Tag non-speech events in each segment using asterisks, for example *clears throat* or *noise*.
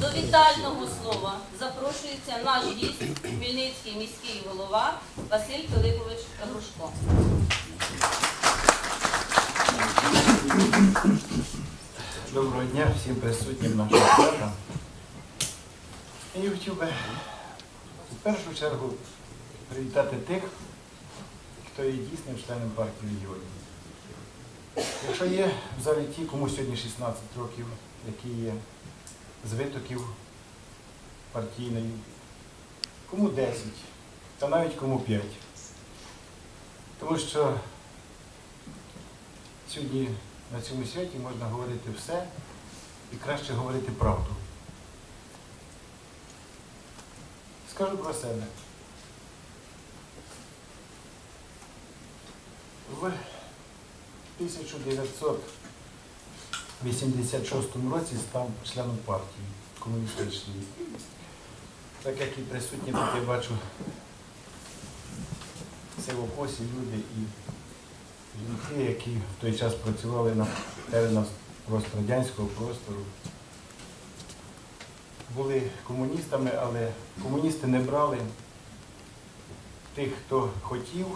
До вітального слова запрошується наш гість, Хмельницький міський голова Василь Пилипович Грушко. Доброго дня всім присутнім нашого свята. Я хотів би в першу чергу привітати тих, хто є дійсним членом партії регіонів. Якщо є в залі ті, кому сьогодні 16 років, які є з витоків партійної, кому 10, та навіть кому 5. Тому що сьогодні на цьому святі можна говорити все і краще говорити правду. Скажу про себе. В 1986 році став членом партії комуністичної. Так як і присутні тут я бачу сивокосі люди і жінки, які в той час працювали на теренах пострадянського простору, були комуністами, але комуністи не брали тих, хто хотів,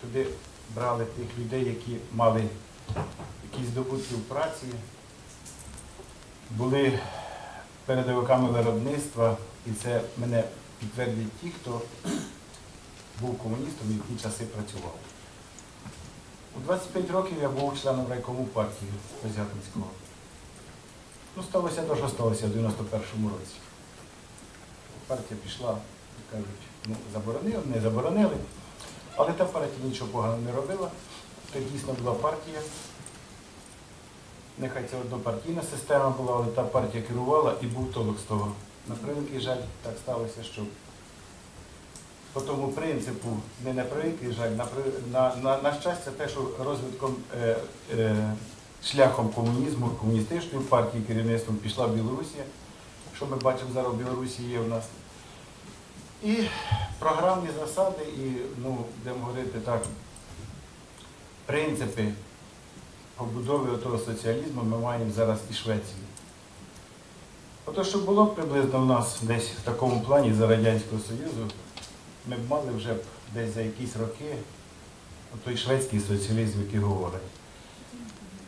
туди брали тих людей, які мали якісь здобутки в праці, були передовиками виробництва, і це мене підтвердять ті, хто був комуністом і в ті часи працював. У 25 років я був членом райкому партії Козятинського. Ну, сталося те, що сталося в 91-му році. Партія пішла, кажуть, ну, заборонили, не заборонили, але та партія нічого поганого не робила. Це дійсно була партія. Нехай це однопартійна система була, але та партія керувала і був толок з того. На превеликий жаль, так сталося, що по тому принципу, не на превеликий жаль, на, на, на, на щастя, те, що розвитком е, е, шляхом комунізму, комуністичної партії керівництвом пішла Білорусія, що ми бачимо зараз в Білорусі є в нас. І програмні засади, і, ну, будемо говорити так, принципи побудови того соціалізму ми маємо зараз і Швеції. Ото, що було б приблизно в нас десь в такому плані за Радянського Союзу, ми б мали вже десь за якісь роки той шведський соціалізм, який говорить.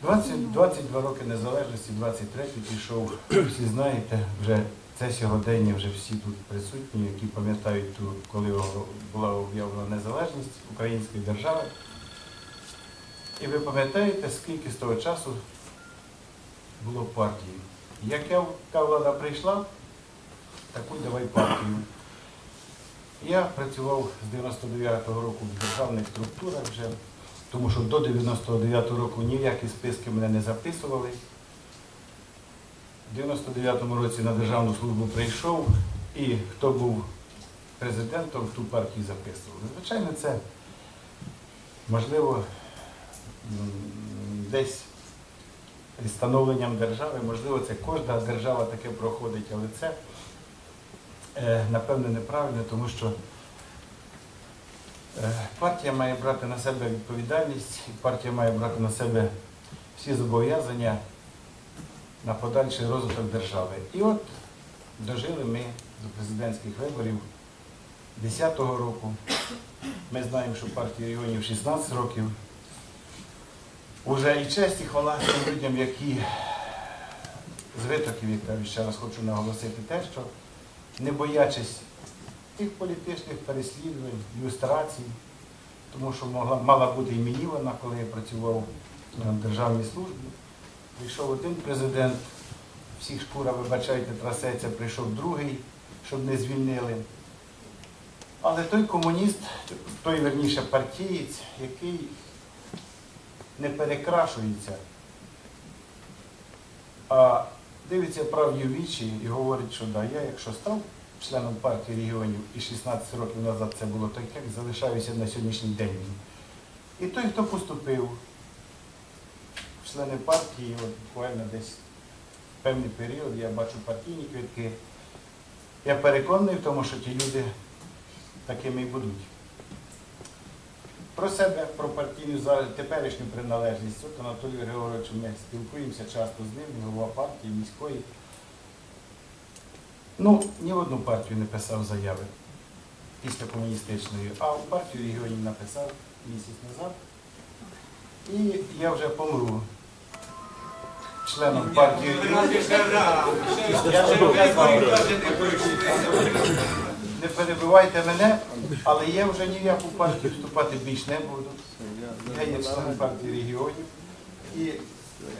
20, 22 роки незалежності, 23 пішов, всі знаєте, вже це сьогодення, вже всі тут присутні, які пам'ятають ту, коли була об'явлена незалежність української держави. І ви пам'ятаєте, скільки з того часу було партії. Яка влада прийшла, таку давай партію. Я працював з 99-го року в державних структурах вже, тому що до 99-го року ніякі списки мене не записували. В 99-му році на державну службу прийшов і хто був президентом, ту партію записували. Звичайно, це можливо десь із становленням держави, можливо, це кожна держава таке проходить, але це е, напевне неправильно, тому що е, партія має брати на себе відповідальність, партія має брати на себе всі зобов'язання на подальший розвиток держави. І от дожили ми до президентських виборів 10-го року. Ми знаємо, що партія регіонів 16 років. Уже і честь, і хвала тим людям, які з витоків, як ще раз хочу наголосити те, що не боячись тих політичних переслідувань, люстрацій, тому що могла, мала бути і мені вона, коли я працював на державній службі. Прийшов один президент, всіх шкура, вибачайте, трасеться, прийшов другий, щоб не звільнили. Але той комуніст, той верніше партієць, який не перекрашується, а дивиться правді в вічі і говорить, що да, я якщо став членом партії регіонів і 16 років назад це було так, як залишаюся на сьогоднішній день. І той, хто поступив в члени партії, от буквально десь в певний період, я бачу партійні квитки. Я переконаний в тому, що ті люди такими і будуть. Про себе, про партійну теперішню приналежність. От Анатолій Григорович, ми спілкуємося часто з ним, він голова партії міської. Ну, ні в одну партію не писав заяви після комуністичної, а в партію регіонів написав місяць назад. І я вже помру членом партії. Я вже не перебивайте мене, але я вже ні в яку партію вступати більш не буду. Я є членом партії регіонів. І,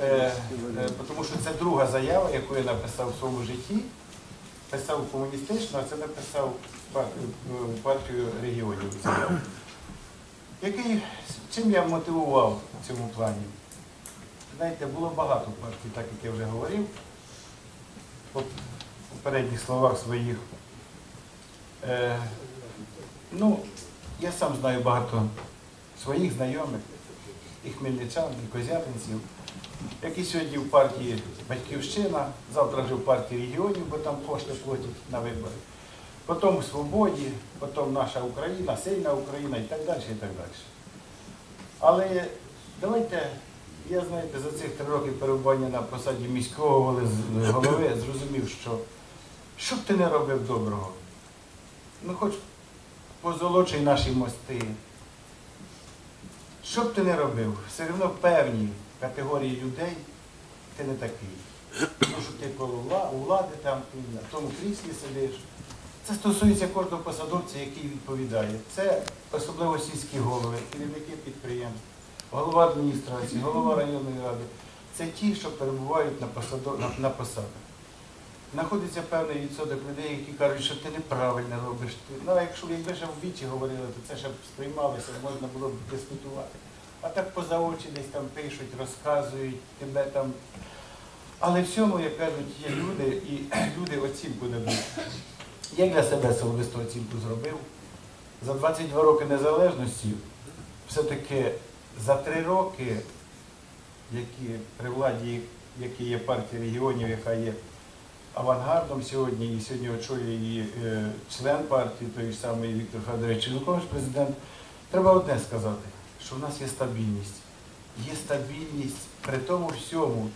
е, е, тому що це друга заява, яку я написав в своєму житті. Писав комуністично, а це написав партію, партію регіонів. Який, чим я мотивував в цьому плані? Знаєте, було багато партій, так як я вже говорив по попередніх словах своїх. Е, ну, я сам знаю багато своїх знайомих, і хмельничан, і козятинців, які сьогодні в партії Батьківщина, завтра вже в партії регіонів, бо там кошти платять на вибори. Потім у Свободі, потім наша Україна, сильна Україна і так далі, і так далі. Але давайте, я знаєте, за цих три роки перебування на посаді міського голови зрозумів, що що б ти не робив доброго, ну хоч позолочуй наші мости. Що б ти не робив, все одно певні категорії людей ти не такий. Тому що ти коло влади там, на тому кріслі сидиш. Це стосується кожного посадовця, який відповідає. Це особливо сільські голови, керівники підприємств, голова адміністрації, голова районної ради. Це ті, що перебувають на посадах. Знаходиться певний відсоток людей, які кажуть, що ти неправильно робиш. Ну, якщо якби ще в вічі говорили, то це ще б сприймалося, можна було б дискутувати. А так поза очі десь там пишуть, розказують, тебе там. Але всьому, як кажуть, є люди, і *clears throat* люди оцінку дадуть. Я для себе особисто оцінку зробив. За 22 роки незалежності, все-таки за три роки, які при владі, які є партія регіонів, яка є авангардом сьогодні, і сьогодні очолює її е, член партії, той самий Віктор Федорович Янукович, президент, треба одне сказати, що в нас є стабільність. Є стабільність при тому всьому.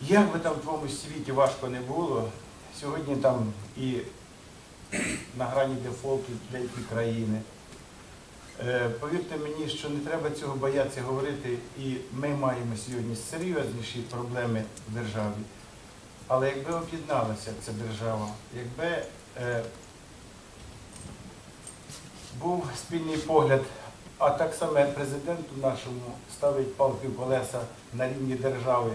Як би там в твоєму світі важко не було, сьогодні там і на грані дефолту деякі країни. Е, Повірте мені, що не треба цього боятися говорити, і ми маємо сьогодні серйозніші проблеми в державі. Але якби об'єдналася ця держава, якби е, був спільний погляд, а так само президенту нашому ставить палки в колеса на рівні держави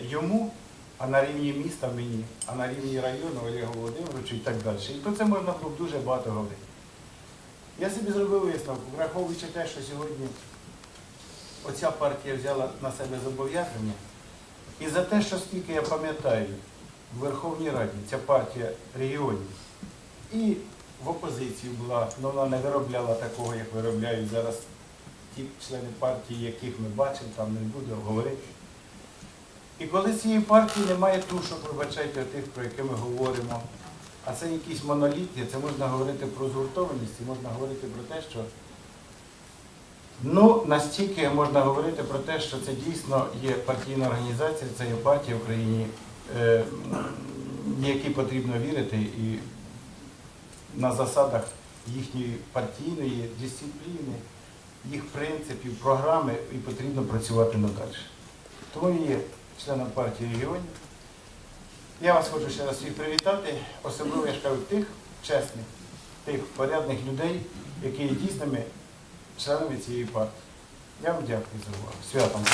йому, а на рівні міста мені, а на рівні району Олегу Володимировичу і так далі. І про це можна було б дуже багато говорити. Я собі зробив висновку, враховуючи те, що сьогодні оця партія взяла на себе зобов'язання, і за те, що скільки я пам'ятаю, в Верховній Раді ця партія регіонів і в опозиції була, але вона не виробляла такого, як виробляють зараз ті члени партії, яких ми бачимо, там не буду говорити. І коли цієї партії немає тушок, вибачайте, тих, про які ми говоримо, а це якісь монолітні, це можна говорити про згуртованість, і можна говорити про те, що ну, настільки можна говорити про те, що це дійсно є партійна організація, це є партія в Україні, е, в якій потрібно вірити і на засадах їхньої партійної дисципліни, їх принципів, програми, і потрібно працювати надалі. Тому я є членом партії регіонів. Я вас хочу ще раз всіх привітати, особливо я ж кажу тих чесних, тих порядних людей, які є дійсними членами цієї партії. Я вам дякую за увагу. Святом!